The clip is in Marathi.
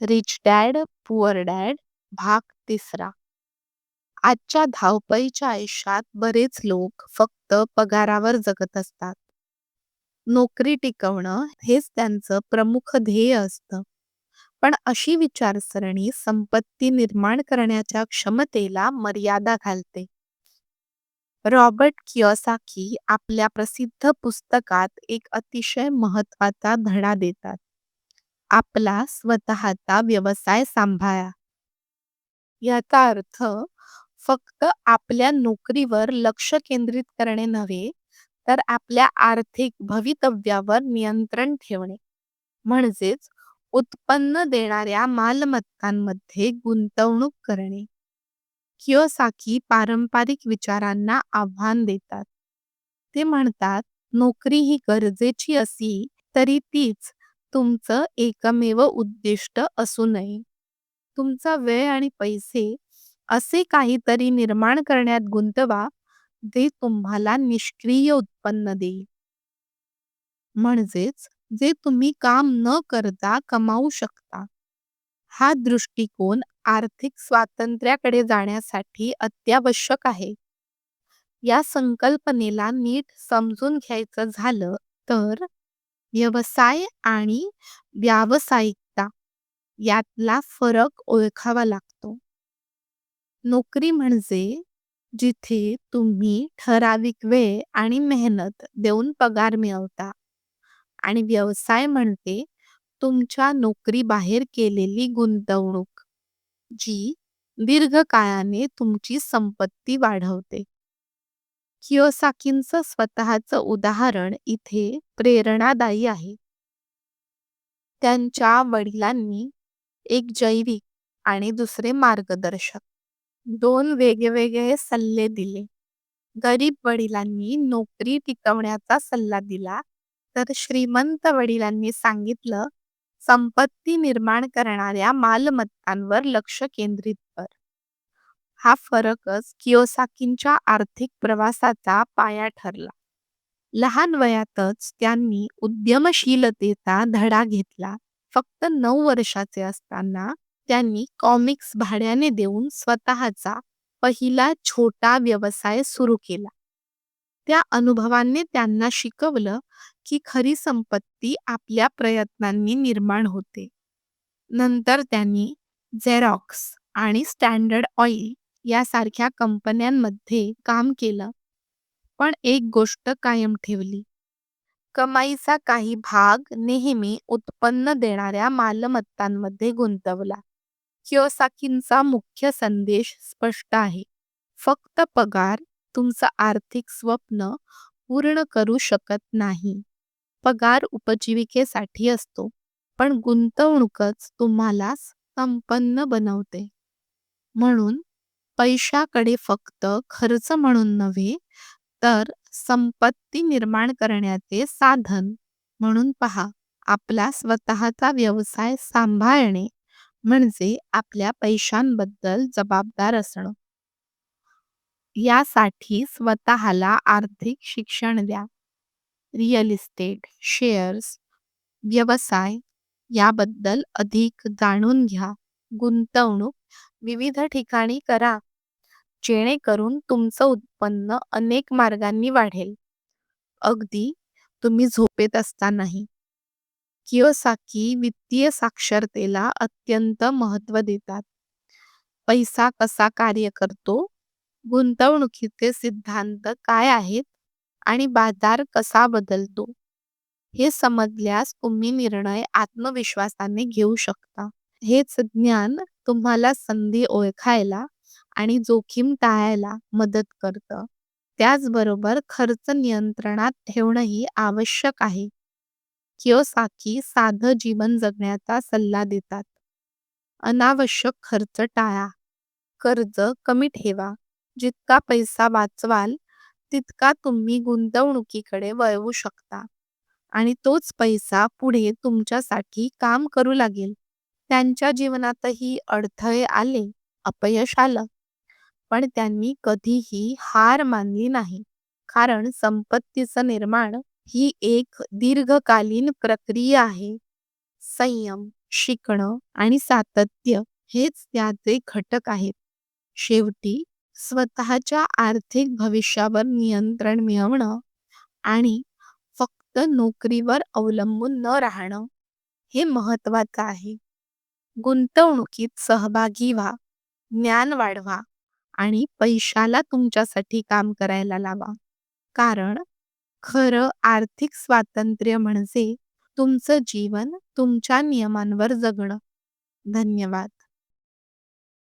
रिच डॅड पुअर डॅड भाग तिसरा. आजच्या धावपळीच्या आयुष्यात बरेच लोक फक्त पगारावर जगत असतात. नोकरी टिकवणं हेच त्यांचं प्रमुख ध्येय असतं. पण अशी विचारसरणी संपत्ती निर्माण करण्याच्या क्षमतेला मर्यादा घालते. रॉबर्ट कियोसाकी आपल्या प्रसिद्ध पुस्तकात एक अतिशय महत्त्वाचा धडा देतात. आपला स्वतःचा व्यवसाय सांभाळा. याचा अर्थ फक्त आपल्या नोकरीवर लक्ष केंद्रित करणे नव्हे तर आपल्या आर्थिक भवितव्यावर नियंत्रण ठेवणे. म्हणजेच उत्पन्न देणाऱ्या मालमत्तांमध्ये गुंतवणूक करणे. कियोसाकी पारंपरिक विचारांना आव्हान देतात. ते म्हणतात नोकरी ही गरजेची असली तरी तीच तुमचं एकमेव उद्दिष्ट असू नये. तुमचा वेळ आणि पैसे असे काहीतरी निर्माण करण्यात गुंतवा जे तुम्हाला निष्क्रिय उत्पन्न देईल. म्हणजेच जे तुम्ही काम न करता कमावू शकता. हा दृष्टिकोन आर्थिक स्वातंत्र्याकडे जाण्यासाठी अत्यावश्यक आहे. या संकल्पनेला नीट समजून घ्यायचं झालं तर व्यवसाय आणि व्यावसायिकता यातला फरक ओळखावा लागतो. नोकरी म्हणजे जिथे तुम्ही ठराविक वेळ आणि मेहनत देऊन पगार मिळवता आणि व्यवसाय म्हणजे तुमच्या नोकरी बाहेर केलेली गुंतवणूक जी दीर्घकाळाने तुमची संपत्ती वाढवते. कियोसाकींचं स्वतःचं उदाहरण इथे प्रेरणादायी आहे. त्यांच्या वडिलांनी एक जैविक आणि दुसरे मार्गदर्शक दोन वेगवेगळे सल्ले दिले. गरीब वडिलांनी नोकरी टिकवण्याचा सल्ला दिला तर श्रीमंत वडिलांनी सांगितलं संपत्ती निर्माण करणाऱ्या मालमत्तांवर लक्ष केंद्रित कर. हा फरकच कियोसाकींच्या आर्थिक प्रवासाचा पाया ठरला. लहान वयातच त्यांनी उद्यमशीलतेचा धडा घेतला. फक्त नऊ वर्षाचे असताना त्यांनी कॉमिक्स भाड्याने देऊन स्वतःचा पहिला छोटा व्यवसाय सुरू केला. त्या अनुभवाने त्यांना शिकवलं की खरी संपत्ती आपल्या प्रयत्नांनी निर्माण होते. नंतर त्यांनी झेरॉक्स आणि स्टँडर्ड ऑइल यासारख्या कंपन्यांमध्ये काम केलं. पण एक गोष्ट कायम ठेवली. कमाईचा काही भाग नेहमी उत्पन्न देणाऱ्या मालमत्तांमध्ये गुंतवला. कियोसाकींचा मुख्य संदेश स्पष्ट आहे. फक्त पगार तुमचं आर्थिक स्वप्न पूर्ण करू शकत नाही. पगार उपजीविकेसाठी असतो पण गुंतवणूकच तुम्हाला संपन्न बनवते. म्हणून पैशाकडे फक्त खर्च म्हणून नव्हे तर संपत्ती निर्माण करण्याचे साधन म्हणून पहा. आपला स्वतःचा व्यवसाय सांभाळणे म्हणजे आपल्या पैशांबद्दल जबाबदार असणं. यासाठी स्वतःला आर्थिक शिक्षण द्या. रिअल इस्टेट शेअर्स व्यवसाय याबद्दल अधिक जाणून घ्या. गुंतवणूक विविध ठिकाणी करा. जेणेकरून तुमचं उत्पन्न अनेक मार्गांनी वाढेल. अगदी तुम्ही झोपेत असतानाही. कियोसाकी वित्तीय साक्षरतेला अत्यंत महत्त्व देतात. पैसा कसा कार्य करतो? गुंतवणुकीचे सिद्धांत काय आहेत? आणि बाजार कसा बदलतो? हे समजल्यास तुम्ही निर्णय आत्मविश्वासाने घेऊ शकता. हेच ज्ञान तुम्हाला संधी ओळखायला आणि जोखीम टाळायला मदत करतं. त्याचबरोबर खर्च नियंत्रणात ठेवणंही आवश्यक आहे. कियोसाकी साधं जीवन जगण्याचा सल्ला देतात. अनावश्यक खर्च टाळा. कर्ज कमी ठेवा. जितका पैसा वाचवाल तितका तुम्ही गुंतवणुकीकडे वळवू शकता. आणि तोच पैसा पुढे तुमच्यासाठी काम करू लागेल. त्यांच्या जीवनातही अडथळे आले अपयश आलं. पण त्यांनी कधीही हार मानली नाही. कारण संपत्तीचं निर्माण ही एक दीर्घकालीन प्रक्रिया आहे. संयम शिकणं आणि सातत्य हेच त्याचे घटक आहेत. शेवटी स्वतःच्या आर्थिक भविष्यावर नियंत्रण मिळवणं आणि फक्त नोकरीवर अवलंबून न राहणं हे महत्वाचं आहे. गुंतवणुकीत सहभागी व्हा ज्ञान वाढवा आणि पैशाला तुमच्यासाठी काम करायला लावा. कारण खरं आर्थिक स्वातंत्र्य म्हणजे तुमचं जीवन तुमच्या नियमांवर जगणं. धन्यवाद.